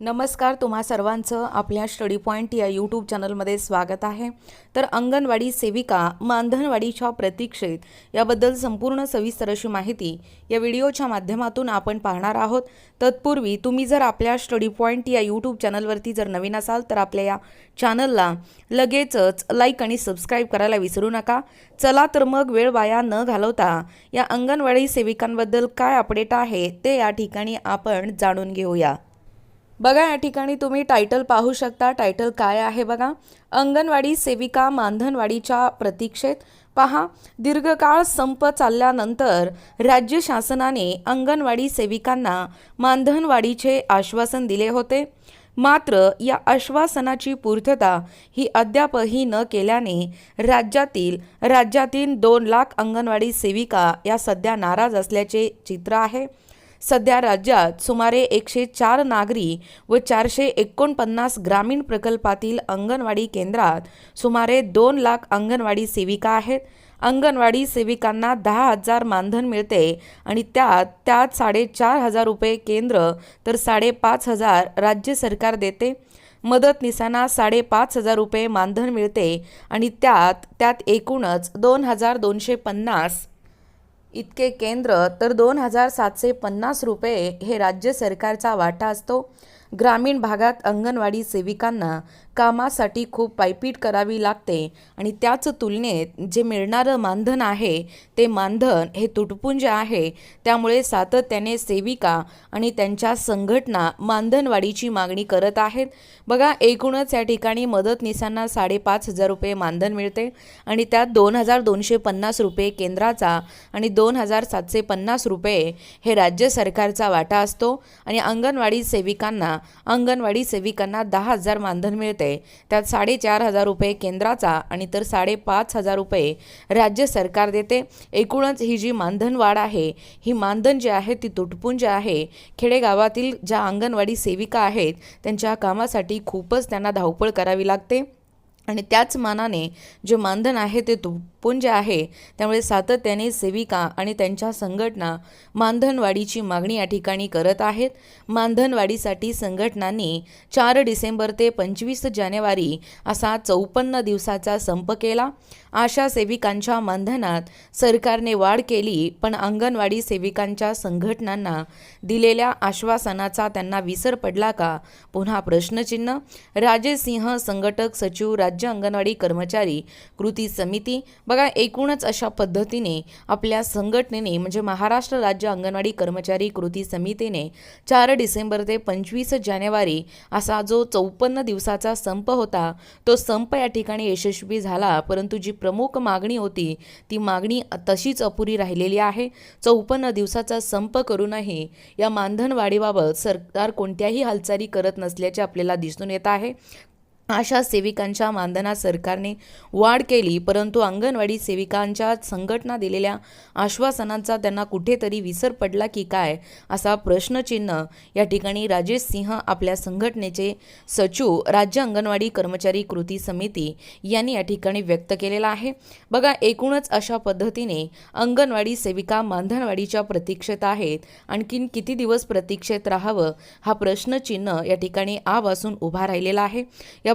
नमस्कार तुम्हा सर्वांचं आपल्या स्टडी पॉईंट या यूट्यूब चॅनलमध्ये स्वागत आहे. तर अंगणवाडी सेविका मानधनवाडीच्या प्रतीक्षेत याबद्दल संपूर्ण सविस्तर अशी माहिती या व्हिडिओच्या माध्यमातून आपण पाहणार आहोत. तत्पूर्वी तुम्ही जर आपल्या स्टडी पॉईंट या यूट्यूब चॅनलवरती जर नवीन असाल तर आपल्या या चॅनलला लगेचच लाईक आणि सबस्क्राईब करायला विसरू नका. चला तर मग वेळ वाया न घालवता या अंगणवाडी सेविकांबद्दल काय अपडेट आहे ते या ठिकाणी आपण जाणून घेऊया. बघा या ठिकाणी तुम्ही टायटल पाहू शकता. टायटल काय आहे बघा? अंगणवाडी सेविका मानधनवाडीच्या प्रतीक्षेत पहा. दीर्घकाळ संप चालल्यानंतर राज्य शासनाने अंगणवाडी सेविकांना मानधनवाडीचे आश्वासन दिले होते. मात्र या आश्वासनाची पूर्तता ही अद्यापही न केल्याने राज्यातील राज्यातील दोन लाख अंगणवाडी सेविका या सध्या नाराज असल्याचे चित्र आहे. सध्या राज्यात सुमारे एकशे चार नागरी व चारशे एकोणपन्नास ग्रामीण प्रकल्पातील अंगणवाडी केंद्रात सुमारे दोन लाख अंगणवाडी सेविका आहेत. अंगणवाडी सेविकांना दहा हजार मानधन मिळते आणि त्यात त्यात साडेचार हजार रुपये केंद्र तर साडेपाच हजार राज्य सरकार देते. मदतनिसांना साडेपाच हजार रुपये मानधन मिळते आणि त्यात त्यात एकूणच दोन हजार दोनशे पन्नास इतके केंद्र तर दोन हजार सातशे पन्नास रुपये हे राज्य सरकारचा वाटा असतो. ग्रामीण भागात अंगणवाडी सेविकांना कामासाठी खूप पायपीट करावी लागते आणि त्याच तुलनेत जे मिळणारं मानधन आहे ते मानधन हे तुटपुंज आहे. त्यामुळे सातत्याने सेविका आणि त्यांच्या संघटना मानधनवाढीची मागणी करत आहेत. बघा एकूणच या ठिकाणी मदतनीसांना साडेपाच हजार रुपये मानधन मिळते आणि त्यात दोन हजार दोनशे पन्नास रुपये केंद्राचा आणि दोन हजार सातशे पन्नास रुपये हे राज्य सरकारचा वाटा असतो आणि अंगणवाडी सेविकांना अंगणवाडी सेविकांना दहा हजार मानधन मिळते. त्यात साडेचार हजार रुपये केंद्राचा आणि तर साडेपाच हजार रुपये राज्य सरकार देते. एकूणच ही जी मानधन वाढ आहे ही मानधन जे आहे ती तुटपुंज आहे. खेडेगावातील ज्या अंगणवाडी सेविका आहेत त्यांच्या कामासाठी खूपच त्यांना धावपळ करावी लागते. आणि त्याच मानाने जे मानधन आहे ते तुपुंज आहे त्यामुळे सातत्याने सेविका आणि त्यांच्या संघटना मानधनवाढीची मागणी या ठिकाणी करत आहेत. मानधनवाढीसाठी संघटनांनी चार डिसेंबर ते पंचवीस जानेवारी असा चौपन्न दिवसाचा संप केला. आशा सेविकांच्या मानधनात सरकारने वाढ केली पण अंगणवाडी सेविकांच्या संघटनांना दिलेल्या आश्वासनाचा त्यांना विसर पडला का? पुन्हा प्रश्नचिन्ह. राजेश सिंह संघटक सचिव राज्य राज्य अंगणवाडी कर्मचारी कृती समिती बघा एकूणच अशा पद्धतीने आपल्या संघटनेने म्हणजे महाराष्ट्र राज्य अंगणवाडी कर्मचारी कृती समितीने चार डिसेंबर ते पंचवीस जानेवारी असा जो चौपन्न दिवसाचा संप होता तो संप या ठिकाणी यशस्वी झाला. परंतु जी प्रमुख मागणी होती ती मागणी तशीच अपुरी राहिलेली आहे. चौपन्न दिवसाचा संप करूनही या मानधन वाढीबाबत सरकार कोणत्याही हालचाली करत नसल्याचे आपल्याला दिसून येत आहे. आशा सेविकांच्या मानधनात सरकारने वाढ केली परंतु अंगणवाडी सेविकांच्या संघटना दिलेल्या आश्वासनांचा त्यांना कुठेतरी विसर पडला की काय असा प्रश्नचिन्ह या ठिकाणी राजेश सिंह आपल्या संघटनेचे सचिव राज्य अंगणवाडी कर्मचारी कृती समिती यांनी या ठिकाणी व्यक्त केलेला आहे. बघा एकूणच अशा पद्धतीने अंगणवाडी सेविका मानधनवाडीच्या प्रतीक्षेत आहेत. आणखीन किती दिवस प्रतीक्षेत राहावं हा प्रश्नचिन्ह या ठिकाणी आवासून उभा राहिलेला आहे. या